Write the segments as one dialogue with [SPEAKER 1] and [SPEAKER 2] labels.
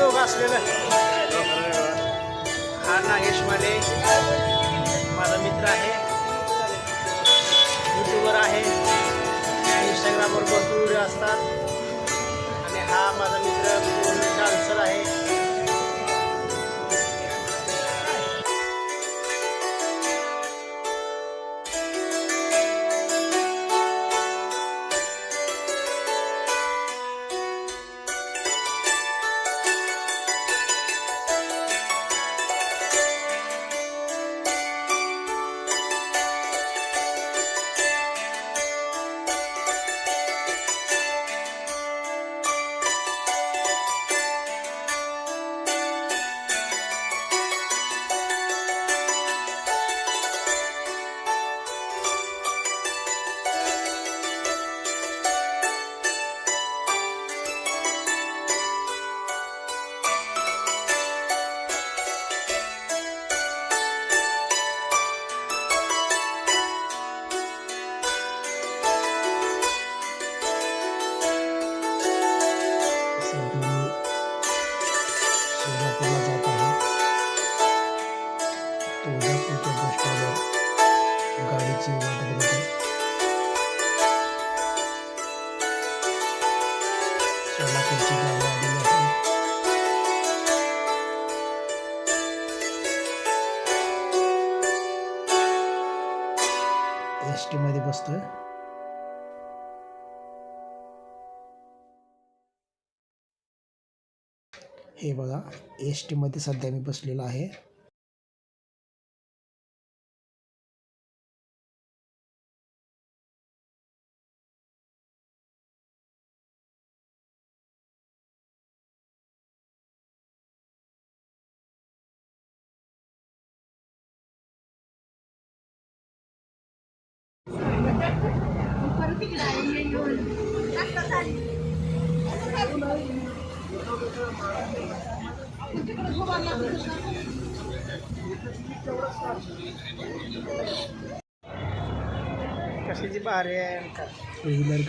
[SPEAKER 1] दोघं असलेलं. हा नागेश माने. माझा मित्र आहे. युट्यूबर आहे. इंस्टाग्रामवर भरपूर व्हिडिओ असतात. आणि हा माझा मित्र
[SPEAKER 2] एस बसतो बसतोय. हे बघा एस टीमध्ये सध्या मी बसलेलो आहे.
[SPEAKER 1] कशाची भारी आहे.
[SPEAKER 2] टू व्हीलर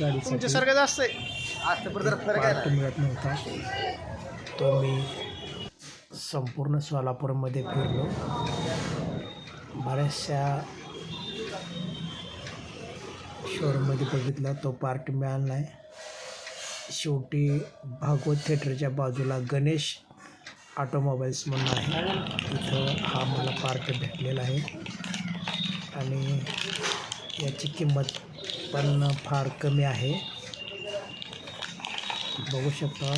[SPEAKER 1] पण जरा फरक आहे ना.
[SPEAKER 2] मिळत नव्हता तो मी संपूर्ण सोलापूरमध्ये फिरलो बऱ्याचशा शोरूममध्ये बघितला तो पार्ट मिळाला नाही. शेवटी भागवत थिएटरच्या बाजूला गणेश ऑटोमोबाईल्स म्हणून आहे. तिथं हा मला पार्ट भेटलेला आहे. आणि याची किंमत पण फार कमी आहे. बघू शकता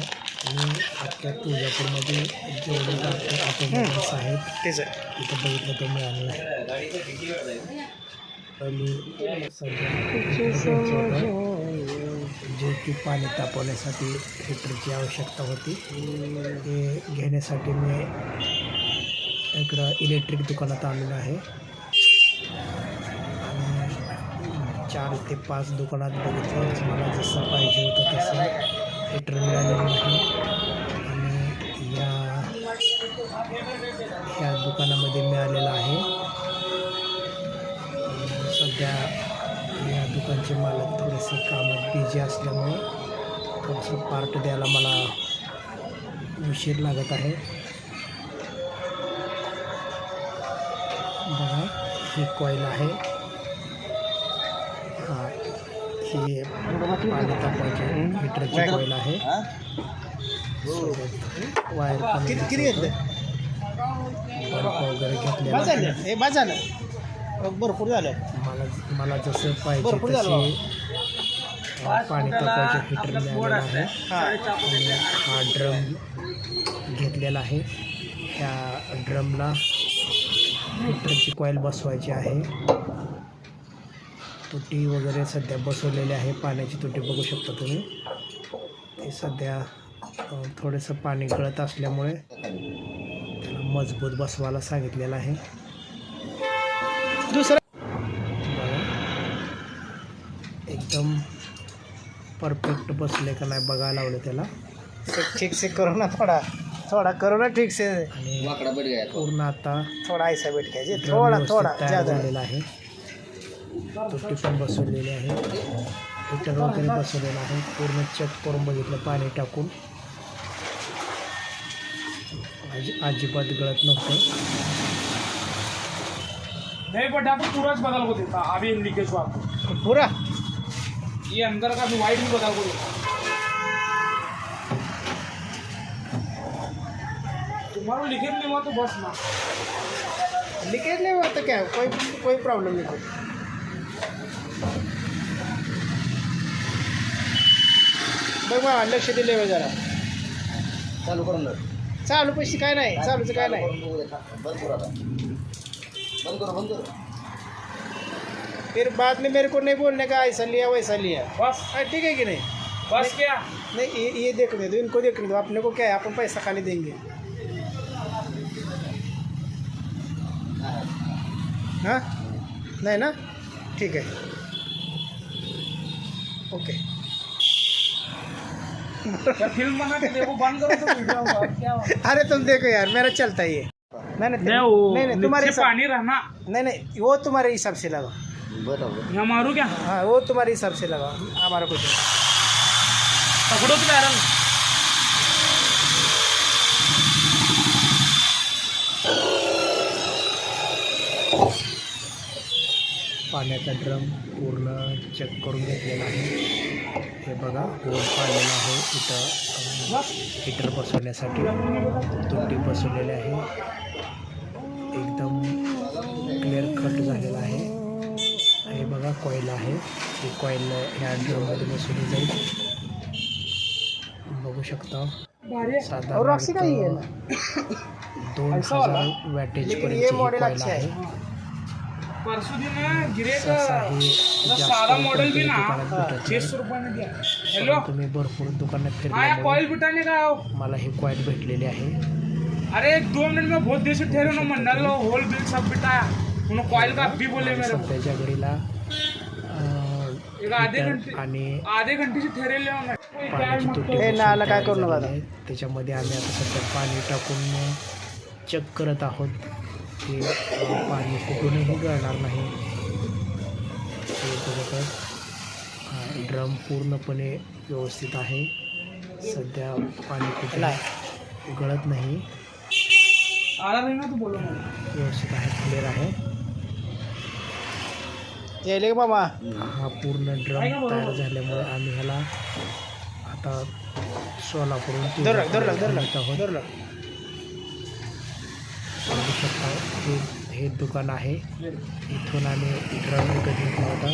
[SPEAKER 2] मी अख्ख्या तुळजापूरमध्ये जेवढे ऑटोमोबाईल्स आहेत
[SPEAKER 1] आहे.
[SPEAKER 2] तिथं बघितलं तर मिळालं नाही पहिली सध्या जे की पाणी तापवण्यासाठी हिटरची आवश्यकता होती ते घेण्यासाठी मी इकडं इलेक्ट्रिक दुकानात आलेलो आहे. आणि चार ते पाच दुकानात बघितलं मला जसं पाहिजे होतं तसं हिटर मिळालेलं नाही आणि या ह्या दुकानामध्ये मिळालेलं आहे. सध्या या दुकानचे मालक थोडेसे कामात बिझी असल्यामुळे थोडंसं पार्ट द्यायला मला उशीर लागत आहे. बघा ही कॉईल आहे. हा ही पाणी तापवायची हिटरची कॉईल आहे. वायर
[SPEAKER 1] घेतलं?
[SPEAKER 2] बर्फ वगैरे घेतलेला
[SPEAKER 1] हे अ, भरपूर झालं.
[SPEAKER 2] मला मला जसं पाहिजे तसे पाणी तापवायचे हिटर मिळालेलं आहे.
[SPEAKER 1] हा.
[SPEAKER 2] आणि हा ड्रम घेतलेला आहे. ह्या ड्रमला हिटरची कॉईल बसवायची आहे. तुटी वगैरे सध्या बसवलेली आहे. पाण्याची तुटी बघू शकता तुम्ही. ते सध्या थोडंसं पाणी गळत असल्यामुळे त्याला मजबूत बसवायला सांगितलेलं आहे.
[SPEAKER 1] दुसरं
[SPEAKER 2] बघा एकदम परफेक्ट बसले का नाही बघायला लावलं त्याला.
[SPEAKER 1] ठीक से करो ना थोडा. थोडा करो ना ठीक से
[SPEAKER 2] आणि पूर्ण आता
[SPEAKER 1] थोडा ऐसा बैठ घ्यायचे. थोडा थोडा
[SPEAKER 2] झालेला आहे. तुटी पण बसवलेली आहे. हिटर वगैरे बसवलेलं आहे. पूर्ण चेक करून बघितलं पाणी टाकून. अजि अजिबात गळत नव्हतं.
[SPEAKER 3] नहीं बट आपको पूरा बदल आपको
[SPEAKER 2] पुरा?
[SPEAKER 3] ये अंदर का भी वाइट भी बदल को देता तुम्हारा लीकेज नहीं हुआ तो बस ना।
[SPEAKER 1] लीकेज नहीं हुआ तो क्या? कोई कोई प्रॉब्लम नहीं कोई बघ बा लक्ष दिले बघ जरा.
[SPEAKER 4] चालू करून.
[SPEAKER 1] चालू पैसे काय नाही चालूचं काय नाही.
[SPEAKER 4] बंद करू आता. बंद करो बंद करो.
[SPEAKER 1] फिर बाद में मेरे को नहीं बोलने का ऐसा लिया वैसा लिया।
[SPEAKER 3] बस।
[SPEAKER 1] ठीक है कि नहीं?
[SPEAKER 3] बस क्या?
[SPEAKER 1] नहीं ये ये देखने दो इनको देखने दो अपने को क्या है अपन पैसा खाली देंगे। हाँ? नहीं ना? ठीक है। ओके।
[SPEAKER 3] फ़िल्म बना के देखो बंद करो तो?
[SPEAKER 1] अरे तुम देखो यार मेरा चलता ही है नहीं नहीं
[SPEAKER 3] नहीं
[SPEAKER 1] नहीं तुम्हारे
[SPEAKER 3] पानी रहना।
[SPEAKER 1] नहीं नहीं वो तुम्हारे हिसाब से लगा
[SPEAKER 4] बरोबर
[SPEAKER 3] यहाँ मारू क्या?
[SPEAKER 1] हाँ वो तुम्हारे हिसाब से लगा। हमारा कुछ। नहीं
[SPEAKER 3] पकड़ो तो बैरल
[SPEAKER 2] पाण्याचा ड्रम पूर्ण चेक करून घेतलेला आहे हे बघा होल पाडलेला आहे इथं हिटर बसवण्यासाठी तुटी बसवलेली आहे एकदम कॉईल आहे ही कॉईल ह्या ड्रममध्ये बसवली जाईल बघू शकता
[SPEAKER 1] और रॉक्सी का ही है।
[SPEAKER 2] साधारण
[SPEAKER 1] ना
[SPEAKER 2] दोन
[SPEAKER 3] ऐसा वाला?
[SPEAKER 2] हजार वॅटेज
[SPEAKER 1] लेकिन
[SPEAKER 2] पर्यंतची
[SPEAKER 1] ये
[SPEAKER 2] ही
[SPEAKER 1] model
[SPEAKER 2] कॉईल
[SPEAKER 1] अच्छा है.
[SPEAKER 2] आहे
[SPEAKER 3] परसों दिन ना गिरे का
[SPEAKER 2] सहसा हे
[SPEAKER 3] जरा
[SPEAKER 2] जास्त
[SPEAKER 3] सादा मॉडल भी ना?
[SPEAKER 2] दुकानात भेटत
[SPEAKER 3] छह
[SPEAKER 2] नाही.
[SPEAKER 3] सौ रुपये में दिया। हेलो
[SPEAKER 2] पण तुम्ही भरपूर दुकानात
[SPEAKER 3] आया
[SPEAKER 2] फिरल्यामुळे
[SPEAKER 3] कॉइल बिठाने का आओ।
[SPEAKER 2] मला ही कॉईल भेटलेली आहे।
[SPEAKER 3] अरे दो मिनट में बहुत देर से ठहरे ना मंडल होल बिल सब बिठाया। उन्होंने कॉइल का भी बोले मेरे को।
[SPEAKER 2] सध्याच्या घडीला आणि पाण्याची तुटी
[SPEAKER 1] हे काय करू नका.
[SPEAKER 2] त्याच्यामध्ये आम्ही आता सध्या पाणी टाकून चेक करत आहोत की पाणी कुठूनही गळणार नाही. हे ड्रम पूर्णपणे व्यवस्थित आहे. सध्या पाणी कुठे गळत नाही.
[SPEAKER 3] आ रहा ना तो बोलो मुझे।
[SPEAKER 2] व्यवस्थित आहे क्लिअर आहे.
[SPEAKER 1] यायले का मामा?
[SPEAKER 2] हा पूर्ण ड्रम तयार झाल्यामुळे आम्ही ह्याला आता सोलापूर धरलं
[SPEAKER 1] धरलं
[SPEAKER 2] धरलं धरलं हे हे दुकान आहे. इथून आम्ही ड्रम विकत घेतला होता.